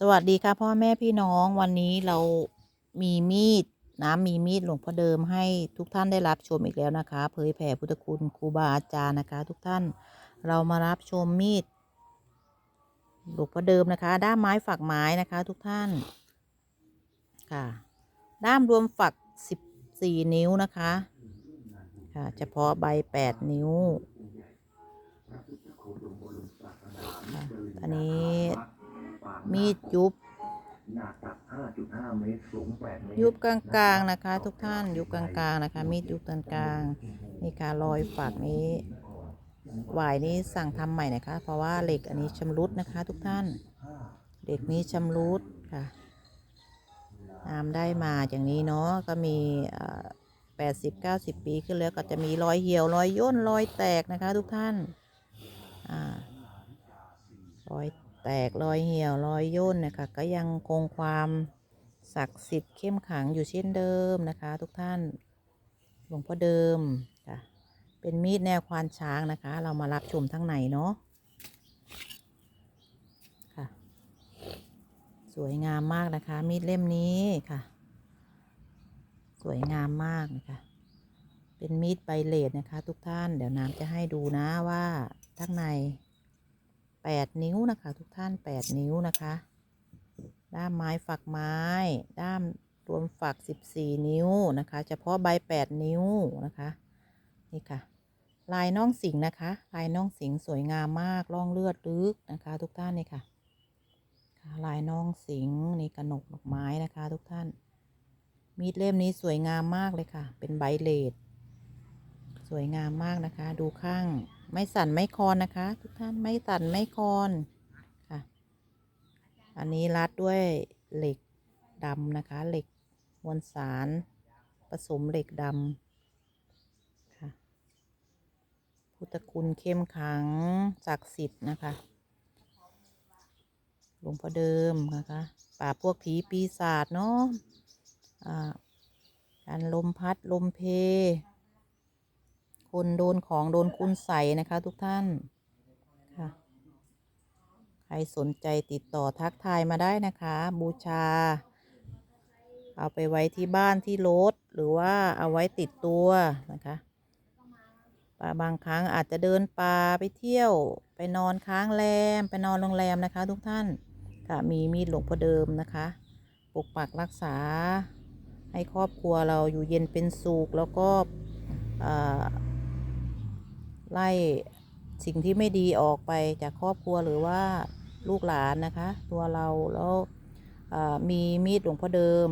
สวัสดีค่ะพ่อแม่พี่น้องวันนี้เรามีมีดน้ำมีมีดหลวงพ่อเดิมให้ทุกท่านได้รับชมอีกแล้วนะคะ เผยแผ่พุทธคุณครูบาอาจารย์นะคะ ทุกท่านเรามารับชมมีดหลวงพ่อเดิมนะคะ ด้ามไม้ฝักไม้นะคะ ทุกท่านค่ะ ด้ามรวมฝักสิบสี่นิ้วนะคะค่ะเฉพาะใบแปดนิ้วอันนี้ มีดยุบ หนาตัก 5.5 เมตร สูง 8 เมตรยุบกลางๆนะคะ ทุกท่านยุบกลางๆนะคะ มีดยุบกลางๆนี่ค่ะรอยฝักนี้หวายนี้สั่งทำใหม่นะคะ เพราะว่าเหล็กอันนี้ชำรุดนะคะ ทุกท่านเหล็กนี้ชำรุดค่ะตามได้มาอย่างนี้เนาะก็มีแปดสิบเก้าสิบปีขึ้นแล้วก็จะมีรอยเหี่ยวรอยย่นรอยแตกนะคะ ทุกท่านอ่ารอย แตกรอยเหี่ยวรอยย่นนะคะก็ยังคงความศักดิ์สิทธิ์เข้มขังอยู่เช่นเดิมนะคะ ทุกท่านหลวงพ่อเดิมค่ะเป็นมีดแนวควานช้างนะคะ เรามารับชมทั้งในเนาะค่ะ สวยงามมากนะคะ มีดเล่มนี้ค่ะ สวยงามมากนะคะ เป็นมีดใบเลดนะคะ ทุกท่านเดี๋ยวน้ำจะให้ดูนะว่าข้งใน แปดนิ้วนะคะ ทุกท่านแปดนิ้วนะคะ ด้ามไม้ฝักไม้ ด้ามรวมฝักสิบสี่นิ้วนะคะ เฉพาะใบแปดนิ้วนะคะ นี่ค่ะ ลายน่องสิงนะคะ ลายน่องสิงสวยงามมากร่องเลือดลึกนะคะ ทุกท่านนี่ค่ะค่ะ ลายน่องสิงนี่กระหนกดอกไม้นะคะ ทุกท่าน มีดเล่มนี้สวยงามมากเลยค่ะ เป็นใบเลดสวยงามมากนะคะ ดูข้าง ไม่สั่นไม่คอนนะคะ ทุกท่านไม่สั่นไม่คอนค่ะ อันนี้รัดด้วยเหล็กดำนะคะ เหล็กมวลสาร ผสมเหล็กดำค่ะ พุทธคุณเข้มขังศักดิ์สิทธิ์นะคะหลวงพ่อเดิมนะคะป่าพวกผีปีศาจเนาะอ่าการลมพัดลมเพ คนโดนของโดนคุณใส่นะคะทุกท่านค่ะใครสนใจติดต่อทักทายมาได้นะคะ บูชา เอาไปไว้ที่บ้านที่รถหรือว่าเอาไว้ติดตัวนะคะปาบางครั้งอาจจะเดินป่าไปเที่ยวไปนอนค้างแรม ไปนอนโรงแรมนะคะ ทุกท่านค่ะมีมีดหลวงพ่อเดิมนะคะ ปกปักรักษาให้ครอบครัวเราอยู่เย็นเป็นสุขแล้วก็อ่า ไล่สิ่งที่ไม่ดีออกไปจากครอบครัวหรือว่าลูกหลานนะคะ ตัวเราแล้วมีมีดหลวงพ่อเดิม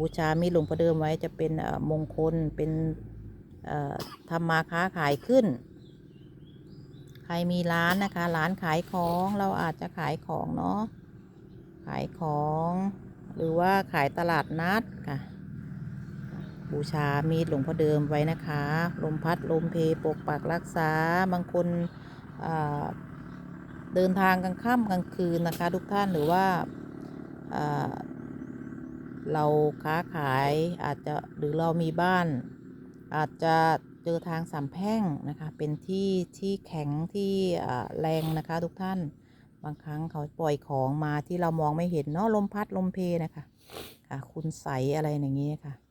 บูชามีดหลวงพ่อเดิมไว้จะเป็นมงคลเป็นเอ่อทำมาค้าขายขึ้น ใครมีร้านนะคะ ร้านขายของเราอาจจะขายของเนาะขายของ หรือว่าขายตลาดนัดค่ะ บูชามีดหลวงพ่อเดิมไว้นะคะ ลมพัดลมเพปกปักรักษา บางคนเดินทางกลางค่ำกลางคืนนะคะ ทุกท่านหรือว่าาเราค้าขายอาจจะหรือเรามีบ้าน อาจจะเจอทางสามแพ่งนะคะ เป็นที่ที่แข็งที่แรงนะคะ ทุกท่านบางครั้งเขาปล่อยของมาที่เรามองไม่เห็นเนาะลมพัดลมเพนะคะค่ะคุณใสอะไรอย่างเงี้ยค่ะ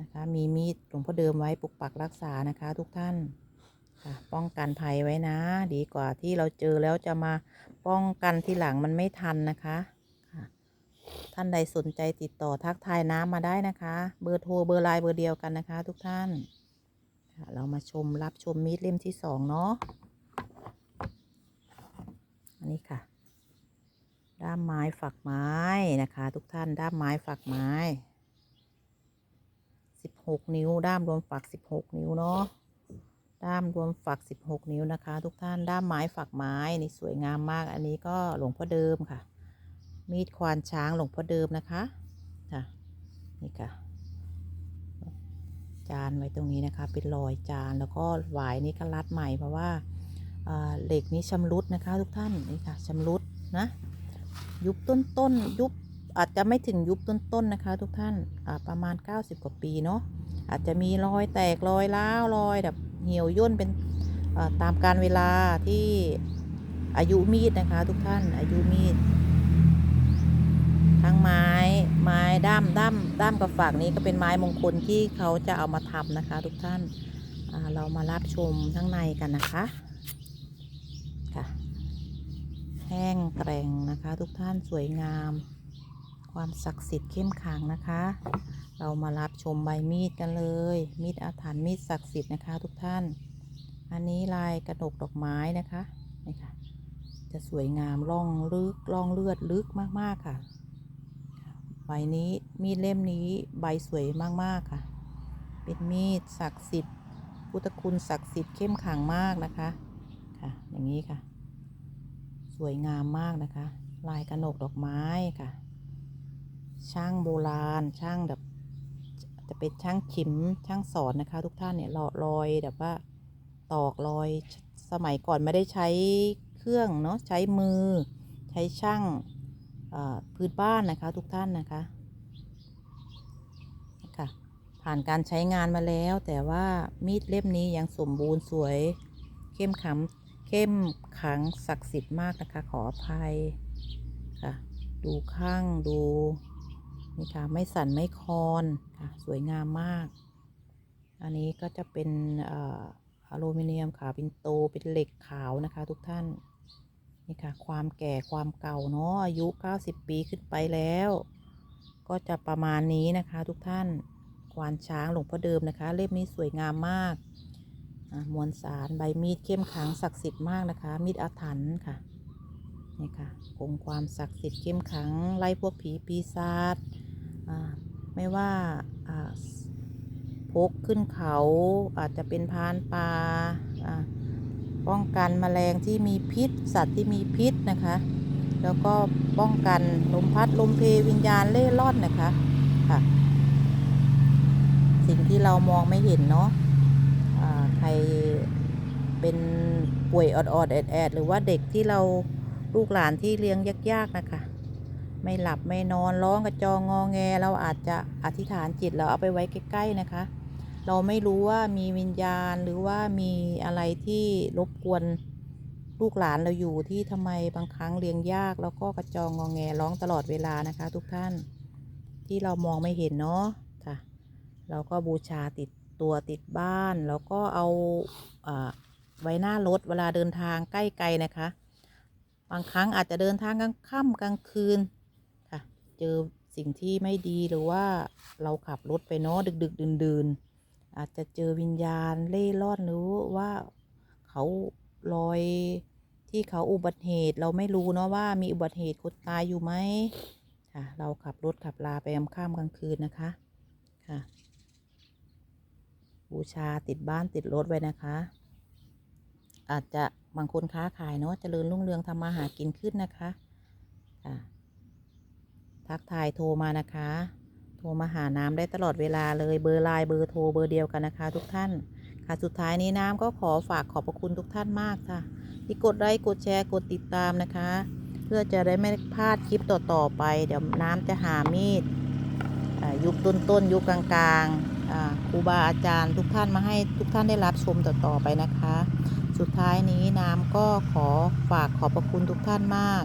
นะคะ มีมีดหลวงพ่อเดิมไว้ปกปักรักษานะคะ ทุกท่านค่ะป้องกันภัยไว้นะ ดีกว่าที่เราเจอแล้วจะมาป้องกันที่หลังมันไม่ทันนะคะค่ะท่านใดสนใจติดต่อทักทายน้ำมาได้นะคะ เบอร์โทรเบอร์ไลน์เบอร์เดียวกันนะคะ ทุกท่านค่ะเรามาชมรับชมมีดเล่มที่สองเนาะอันนี้ค่ะ ด้ามไม้ฝักไม้นะคะ ทุกท่านด้ามไม้ฝักไม้ สิบหกนิ้ว ด้ามรวมฝักสิบหกนิ้วเนาะ ด้ามรวมฝักสิบหกนิ้วนะคะ ทุกท่าน ด้ามไม้ฝักไม้นี่สวยงามมาก อันนี้ก็หลวงพ่อเดิมค่ะ มีดควานช้างหลวงพ่อเดิมนะคะค่ะนี่ค่ะ จานไว้ตรงนี้นะคะ เป็นรอยจานแล้วก็หวายนี่ก็รัดใหม่เพราะว่าอ่าเหล็กนี้ชำรุดนะคะ ทุกท่านนี่ค่ะชำรุดนะ ยุบต้นต้นยุบ อาจจะไม่ถึงยุบต้นต้นๆนะคะ ทุกท่านประมาณ 90 กว่าปีเนาะอาจจะมีรอยแตกรอยร้าวรอยแบบเหี่ยวย่นเป็นตามการเวลาที่อายุมีดนะคะ ทุกท่านอายุมีด ทั้งไม้ไม้ด้ามด้ามด้ามกับฝากนี้ก็เป็นไม้มงคลที่เขาจะเอามาทำนะคะ ทุกท่านเรามารับชมข้งในกันนะคะค่ะแห้งแกร่งนะคะ ทุกท่านสวยงาม ความศักดิ์สิทธิ์เข้มขังนะคะ เรามารับชมใบมีดกันเลย มีดอาถรรพ์มีดศักดิ์สิทธิ์นะคะ ทุกท่าน อันนี้ลายกระดกดอกไม้นะคะนี่ค่ะ จะสวยงามร่องลึกร่องเลือดลึกมากๆค่ะ ใบนี้มีดเล่มนี้ใบสวยมากๆค่ะ เป็นมีดศักดิ์สิทธิ์พุทธคุณศักดิ์สิทธิ์เข้มขังมากนะคะ ค่ะ อย่างนี้ค่ะ สวยงามมากนะคะ ลายกระหนกดอกไม้ค่ะ ช่างโบราณ ช่างแบบ จะเป็นช่างขิมช่างสอนนะคะ ทุกท่านเนี่ยรอรอยแบบว่าตอกรอยสมัยก่อนไม่ได้ใช้เครื่องเนาะใช้มือ ใช้ช่างพื้นบ้านนะคะ ทุกท่านนะคะค่ะผ่านการใช้งานมาแล้ว แต่ว่ามีดเล่มนี้ยังสมบูรณ์สวย เข้มขังเข้มขังศักดิ์สิทธิ์มากนะคะ ขออภัยค่ะ ดูข้างดู นี่ค่ะไม่สั่นไม่คลอนค่ะสวยงามมาก อันนี้ก็จะเป็นอ่อลูมิเนียมขาวเป็นโตเป็นเหล็กขาวนะคะทุกท่าน นี่ค่ะ ความแก่ความเก่าเนาะอายุ 90 ปีขึ้นไปแล้ว ก็จะประมาณนี้นะคะทุกท่านควานช้างหลวงพ่อเดิมนะคะ เล่มนี้สวยงามมากมวลสารใบมีดเข้มขังศักดิ์สิทธิ์มากนะคะ มีดอาถรรพ์ค่ะนี่ค่ะคงความศักดิ์สิทธิ์เข้มขังไล่พวกผีปีศาจ ไม่ว่าพกขึ้นเขาอาจจะเป็นพานป่าป้องกันแมลงที่มีพิษ สัตว์ที่มีพิษนะคะ แล้วก็ป้องกันลมพัดลมเพวิญญาณเล่ร่อนนะคะค่ะ สิ่งที่เรามองไม่เห็นเนาะอ่าใครเป็นป่วยออดๆแอดๆหรือว่าเด็กที่เราลูกหลานที่เลี้ยงยากๆนะคะ ไม่หลับไม่นอนร้องกระจองงอแง เราอาจจะอธิษฐานจิตเราเอาไปไว้ใกล้ๆนะคะ เราไม่รู้ว่ามีวิญญาณหรือว่ามีอะไรที่รบกวนลูกหลานเราอยู่ที่ทำไมบางครั้งเลี้ยงยากแล้วก็กระจองงอแงร้องตลอดเวลานะคะ ทุกท่านที่เรามองไม่เห็นเนาะค่ะ เราก็บูชาติดตัวติดบ้าน แล้วก็เอาอาไว้หน้ารถเวลาเดินทางใกล้ไกลนะคะ บางครั้งอาจจะเดินทางกลางค่ำกลางคืน เจอสิ่งที่ไม่ดีหรือว่าเราขับรถไปเนาะดึกๆดื่นๆอาจจะเจอวิญญาณเล่ร่อนหรือว่าเขาลอยที่เขาอุบัติเหตุเราไม่รู้เนาะว่ามีอุบัติเหตุคนตายอยู่ไหมค่ะ เราขับรถขับลาไปยามค่ำกลางคืนนะคะค่ะ บูชาติดบ้านติดรถไว้นะคะ อาจจะบางคนค้าขายเนาะเจริญรุ่งเรืองทำมาหากินขึ้นนะคะค่ะ ทักทายโทรมานะคะ โทรมาหาน้ำได้ตลอดเวลาเลยเบอร์ไลน์เบอร์โทรเบอร์เดียวกันนะคะ ทุกท่าน ค่ะสุดท้ายนี้น้ำก็ขอฝากขอบพระคุณทุกท่านมากค่ะ ที่กดไลค์กดแชร์กดติดตามนะคะ เพื่อจะได้ไม่พลาดคลิปต่อๆไป เดี๋ยวน้ำจะหามีดยุคต้นๆยุคกลางๆครูบาอาจารย์ทุกท่านมาให้ทุกท่านได้รับชมต่อๆไปนะคะ สุดท้ายนี้น้ำก็ขอฝากขอบพระคุณทุกท่านมาก